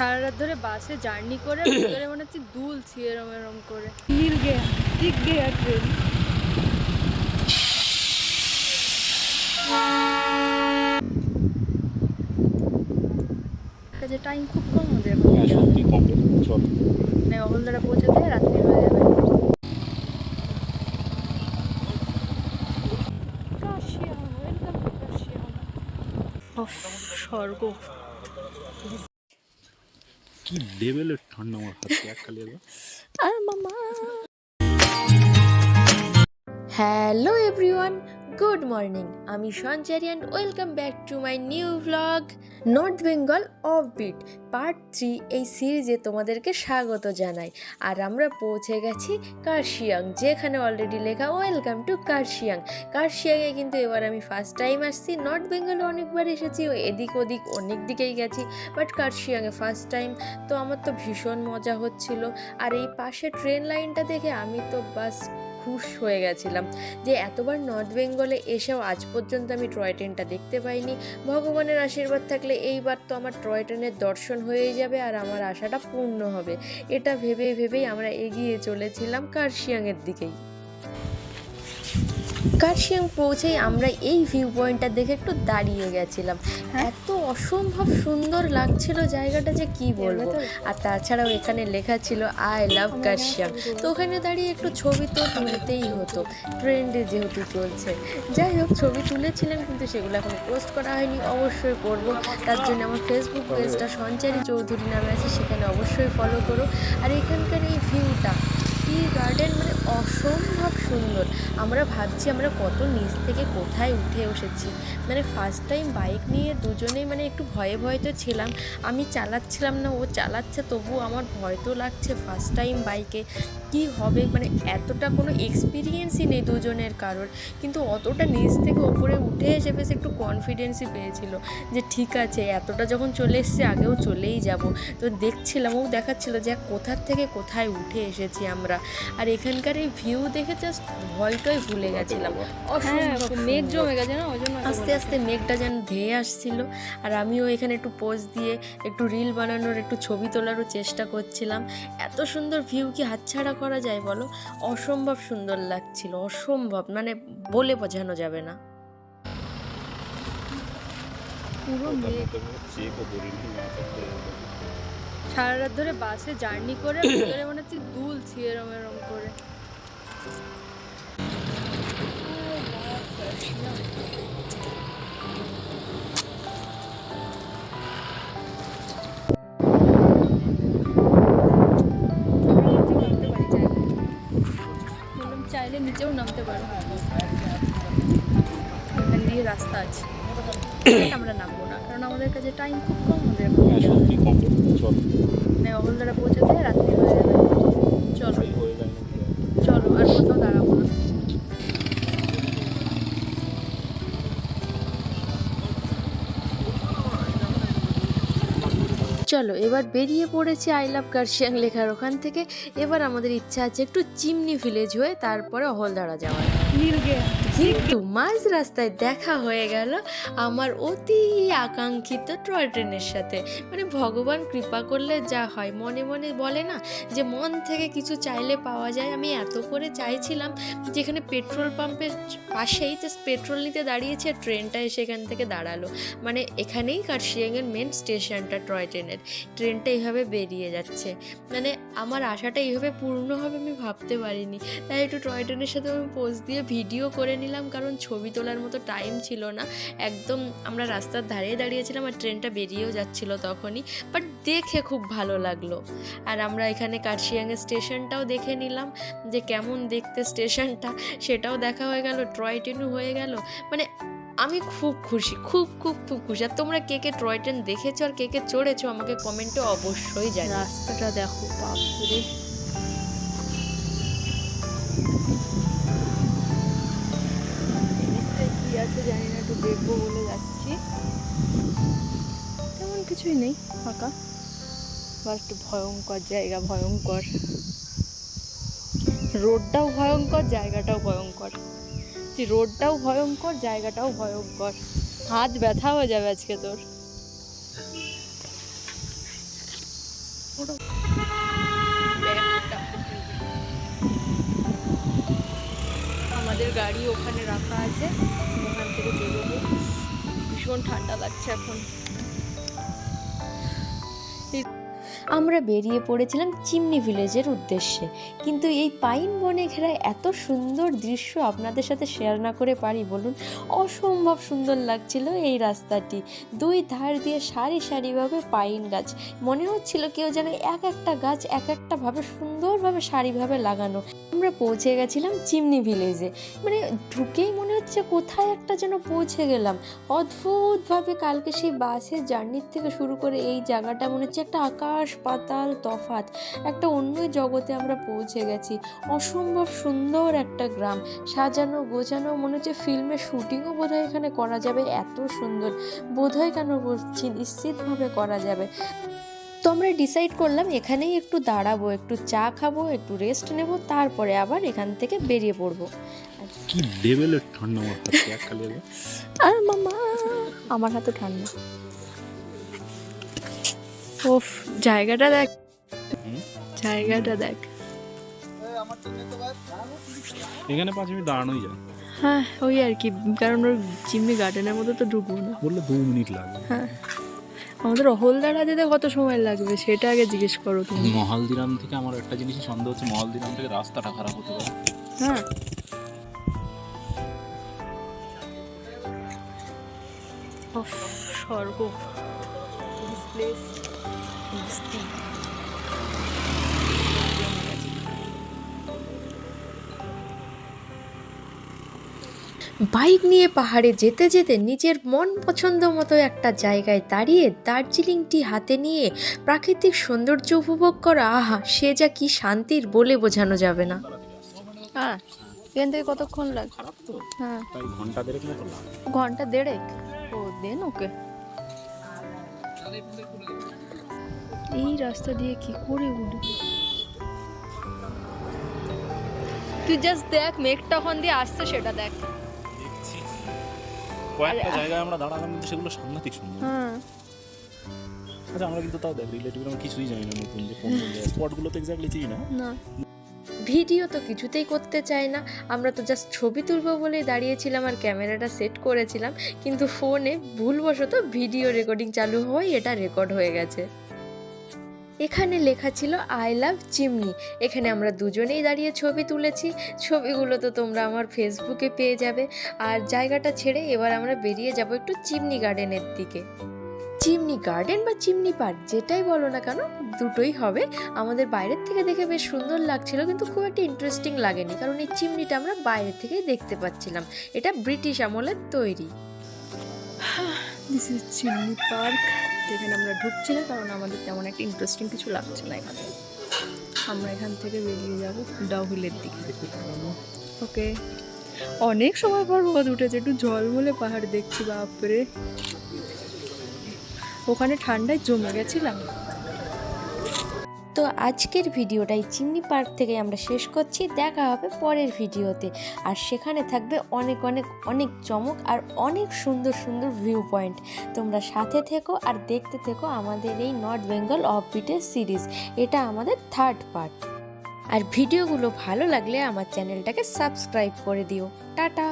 সারা রাত ধরে বাসে জার্নি করে ভিতরে মনে হচ্ছে দুলছি এরম এরম করে। হিল গেয়া দিক গেয়া ট্রেন কাজে টাইম খুব কম এখন। হ্যাঁ সত্যি কম। চল। মানে অহলদারা পৌঁছাতে রাত্রি হয়ে যাবে। স্বর্গ। কি লেভেলের ঠান্ডা আমার হাতে এক খালি একবার আর মামা। হ্যালো এভরিওয়ান গুড মর্নিং আমি Sanchari and welcome back to my new vlog north Bengal offbeat part three এই সিরিজে তোমাদেরকে স্বাগত জানাই। আর আমরা পৌঁছে গেছি কার্শিয়াং, যেখানে অলরেডি লেখা ওয়েলকাম টু কার্শিয়াং। কার্শিয়াংয়ে কিন্তু এবার আমি ফার্স্ট টাইম আসছি নর্থ বেঙ্গলে অনেকবার এসেছি এদিক ওদিক অনেক দিকেই গেছি বাট কার্শিয়াংয়ে ফার্স্ট টাইম তো আমার তো ভীষণ মজা হচ্ছিল। আর এই পাশে ট্রেন লাইনটা দেখে আমি তো বাস খুশ হয়ে গেছিলাম যে এতবার নর্থ বেঙ্গলে এসেও আজ পর্যন্ত আমি টয় ট্রেনটা দেখতে পাইনি। ভগবানের আশীর্বাদ থাকলে এইবার তো আমার টয় ট্রেনের দর্শন হয়েই যাবে আর আমার আশাটা পূর্ণ হবে। এটা ভেবে ভেবেই আমরা এগিয়ে চলেছিলাম কার্শিয়াংয়ের দিকেই। কার্শিয়াং পৌঁছেই আমরা এই ভিউ পয়েন্টটা দেখে একটু দাঁড়িয়ে গেছিলাম। এত অসম্ভব সুন্দর লাগছিল জায়গাটা যে কি বলব? আর তাছাড়াও এখানে লেখা ছিল আই লাভ কার্শিয়াং তো ওখানে দাঁড়িয়ে একটু ছবি তো তুলতেই হতো। ট্রেন্ডে যেহেতু চলছে। যাই হোক ছবি তুলেছিলাম কিন্তু সেগুলো এখন পোস্ট করা হয়নি অবশ্যই করব। তার জন্য আমার ফেসবুক পেজটা সঞ্চারী চৌধুরী নামে আছে সেখানে অবশ্যই ফলো করো। আর এখানকার এই ভিউটা টি গার্ডেন মানে অসম্ভব সুন্দর। আমরা ভাবছি আমরা কত নিচ থেকে কোথায় উঠে এসেছি মানে ফার্স্ট টাইম বাইক নিয়ে দুজনেই মানে একটু ভয়ে ভয়ে তো ছিলাম। আমি চালাচ্ছিলাম না, ও চালাচ্ছে তবু আমার ভয় তো লাগছে ফার্স্ট টাইম বাইকে কি হবে? মানে এতটা কোনো এক্সপিরিয়েন্সই নেই দুজনের কারোর। কিন্তু অতটা নিচ থেকে ওপরে উঠে এসে বেশ একটু কনফিডেন্সই পেয়েছিল যে ঠিক আছে, এতটা যখন চলে এসছে, আগেও চলেই যাব। তো দেখছিলাম, ও দেখাচ্ছিল যে কোথার থেকে কোথায় উঠে এসেছি আমরা। আর এখানকার এই ভিউ দেখে জাস্ট ভয়টাই ভুলে গেছিলাম। অসম্ভব মেঘ জমে গেছে না ওই জন্য আস্তে আস্তে মেঘটা যেন ধেয়ে আসছিল আর আমিও এখানে একটু পোজ দিয়ে একটু রিল বানানোর একটু ছবি তোলারও চেষ্টা করছিলাম। এত সুন্দর ভিউ কি হাতছাড়া করা যায় বলো? অসম্ভব সুন্দর লাগছিল অসম্ভব মানে বলে বোঝানো যাবে না। পুরো। সারা রাত ধরে বাসে জার্নি করে ভিতরে মনে হচ্ছে দুলছি এরম এরম করে। চাইলে নিচেও নামতে পারো এখান দিয়ে রাস্তা আছে আমরা নামবো না কারণ আমাদের কাছে টাইম খুব কম আমাদের হ্যাঁ মানে অহলদারা পৌঁছাতে রাত্রি চলো এবার বেরিয়ে পড়েছি আই লাভ কার্শিয়াং লেখার ওখান থেকে। এবার আমাদের ইচ্ছা আছে একটু চিমনি ভিলেজ হয়ে তারপরে অহলদারা যাওয়ার। কিন্তু মাঝ রাস্তায় দেখা হয়ে গেল আমার অতি আকাঙ্ক্ষিত টয় ট্রেনের সাথে। মানে ভগবান কৃপা করলে যা হয়। মনে মনে বলে না যে মন থেকে কিছু চাইলে পাওয়া যায়। আমি এত করে চাইছিলাম যেখানে পেট্রোল পাম্পের পাশেই জাস্ট পেট্রোল নিতে দাঁড়িয়েছে আর ট্রেনটা এসে এখান থেকে দাঁড়াল। মানে এখানেই কার্শিয়াংয়ের মেন স্টেশনটা টয় ট্রেনের ট্রেনটা এইভাবে বেরিয়ে যাচ্ছে। মানে আমার আশাটা এইভাবে পূর্ণ হবে আমি ভাবতে পারিনি। তাই একটু টয় ট্রেনের সাথে আমি পোজ দিয়ে ভিডিও করে নিলাম, কারণ ছবি তোলার মতো টাইম ছিল না। একদম আমরা রাস্তার ধারে দাঁড়িয়েছিলাম আর ট্রেনটা বেরিয়েও যাচ্ছিল তখনই। বাট দেখে খুব ভালো লাগল। আর আমরা এখানে কার্শিয়াংয়ের স্টেশনটাও দেখে নিলাম, যে কেমন দেখতে স্টেশনটা। সেটাও দেখা হয়ে গেল, টয় ট্রেনও হয়ে গেল। মানে আমি খুব খুশি, খুব খুব খুব খুশি। আর তোমরা কে কে টয় ট্রেন দেখেছ আর কে কে চড়েছো আমাকে কমেন্টে অবশ্যই জানাও। রাস্তাটা দেখো, বাপরে। আছে জানি না, একটু দেখব বলে যাচ্ছি। তেমন কিছুই নেই, ফাঁকা। আবার একটু ভয়ঙ্কর জায়গা, ভয়ঙ্কর। রোডটাও ভয়ঙ্কর, জায়গাটাও ভয়ঙ্কর। যে রোডটাও ভয়ঙ্কর, জায়গাটাও ভয়ঙ্কর। হাত ব্যথা হয়ে যাবে আজকে তোর। আমাদের গাড়ি ওখানে রাখা আছে, ওখান থেকে বেরোবো। ভীষণ ঠান্ডা লাগছে এখন। আমরা বেরিয়ে পড়েছিলাম চিমনি ভিলেজের উদ্দেশ্যে। কিন্তু এই পাইন বনে ঘেরা এত সুন্দর দৃশ্য আপনাদের সাথে শেয়ার না করে পারি, বলুন। অসম্ভব সুন্দর লাগছিল এই রাস্তাটি। দুই ধার দিয়ে সারি সারিভাবে পাইন গাছ। মনে হচ্ছিল কেউ যেন এক একটা গাছ এক একটা ভাবে সুন্দরভাবে সারিভাবে লাগানো। আমরা পৌঁছে গেছিলাম চিমনি ভিলেজে। মানে ঢুকেই মনে হচ্ছে কোথায় একটা যেন পৌঁছে গেলাম। অদ্ভুতভাবে কালকে সেই বাসের জার্নির থেকে শুরু করে এই জায়গাটা মনে হচ্ছে একটা আকাশ পাতাল তফাত একটা অন্য জগতে আমরা পৌঁছে গেছি। অসম্ভব সুন্দর একটা গ্রাম। সাজানো গোছানো মনে হচ্ছে ফিল্মের শুটিংও বোধহয় এখানে করা যাবে। এত সুন্দর। বোধহয় কেন বলছি নিশ্চিতভাবে করা যাবে। তো আমরা ডিসাইড করলাম এখানেই একটু দাঁড়াবো একটু চা খাব একটু রেস্ট নেব তারপরে আবার এখান থেকে বেরিয়ে পড়ব। কি লেভেলের ঠান্ডা আমার হাতে আর মামা আমার হাতে ঠান্ডা। ওফ জায়গাটা দেখ। জায়গাটা দেখ। এখানে পাঁচ মিনিট দাঁড়ানোই যায়। হ্যাঁ ওই আর কি কারণ ওর চিমনি গার্ডেনের মধ্যে তো ঢুকবো না। বললে দু মিনিট লাগবে হ্যাঁ। আমাদের অহলদারা যেতে কত সময় লাগবে সেটা আগে জিজ্ঞেস করো তুমি। মহালদিরাম থেকে আমার একটা জিনিসই সন্দেহ হচ্ছে মহালদিরাম থেকে রাস্তাটা খারাপ হতে পারে। হ্যাঁ। স্বর্গ। বাইক নিয়ে পাহাড়ে যেতে যেতে নিজের মন পছন্দ মতো একটা জায়গায় দাঁড়িয়ে দার্জিলিংটি হাতে নিয়ে প্রাকৃতিক সৌন্দর্য উপভোগ করা আহা সে যা কি শান্তির বলে বোঝানো যাবে না। হ্যাঁ এখান থেকে কতক্ষণ লাগে খারাপ তো। হ্যাঁ। ঘণ্টা দেড়েক ঘণ্টা দেড়েক? ও দেন ওকে। এই রাস্তা দিয়ে কি করে উঠবি? তুই জাস্ট দেখ মেঘটা ওখান দিয়ে আসছে সেটা দেখ। কয়েকটা জায়গায় আমরা দাঁড়ালাম কিন্তু সেগুলো সাংঘাতিক সুন্দর। হ্যাঁ। আচ্ছা আমরা কিন্তু তাও দেখ রিলেটিভ আমরা কিছুই জানি না নতুন যে কোন স্পটগুলো তো এক্স্যাক্টলি চিনি না। না। ভিডিও তো কিছুতেই করতে চাই না। আমরা তো জাস্ট ছবি তুলবো বলেই দাঁড়িয়েছিলাম আর ক্যামেরাটা সেট করেছিলাম, কিন্তু ফোনে ভুলবশত ভিডিও রেকর্ডিং চালু হওয়ায় এটা রেকর্ড হয়ে গেছে। এখানে লেখা ছিল আই লাভ চিমনি এখানে আমরা দুজনেই দাঁড়িয়ে ছবি তুলেছি। ছবিগুলো তো তোমরা আমার ফেসবুকে পেয়ে যাবে। আর জায়গাটা ছেড়ে এবার আমরা বেরিয়ে যাব একটু চিমনি গার্ডেনের দিকে। চিমনি গার্ডেন বা চিমনি পার্ক যেটাই বলো না কেন দুটোই হবে। আমাদের বাইরের থেকে দেখে বেশ সুন্দর লাগছিল, কিন্তু খুব একটা ইন্টারেস্টিং লাগেনি, কারণ এই চিমনিটা আমরা বাইরে থেকেই দেখতে পাচ্ছিলাম। এটা ব্রিটিশ আমলের তৈরি। চিমনি পার্ক যেখানে আমরা ঢুকছি না কারণ আমাদের তেমন একটা ইন্টারেস্টিং কিছু লাগছে না এখানে। আমরা এখান থেকে বেরিয়ে যাব ডাউহিলের দিকে। ওকে। অনেক সময় পর রোদ উঠেছে, একটু ঝলমলে পাহাড় দেখছি, বাপরে। ওখানে ঠান্ডায় জমে গেছিলাম। তো আজকের ভিডিওটাই চিমনি পার্ক থেকে আমরা শেষ করছি। দেখা হবে পরের ভিডিওতে। আর সেখানে থাকবে অনেক অনেক অনেক চমক আর অনেক সুন্দর সুন্দর ভিউ পয়েন্ট তোমরা সাথে থেকো আর দেখতে থেকো আমাদের এই নর্থ বেঙ্গল অফ বিটের সিরিজ এটা আমাদের থার্ড পার্ট আর ভিডিওগুলো ভালো লাগলে আমার চ্যানেলটাকে সাবস্ক্রাইব করে দিও। টাটা!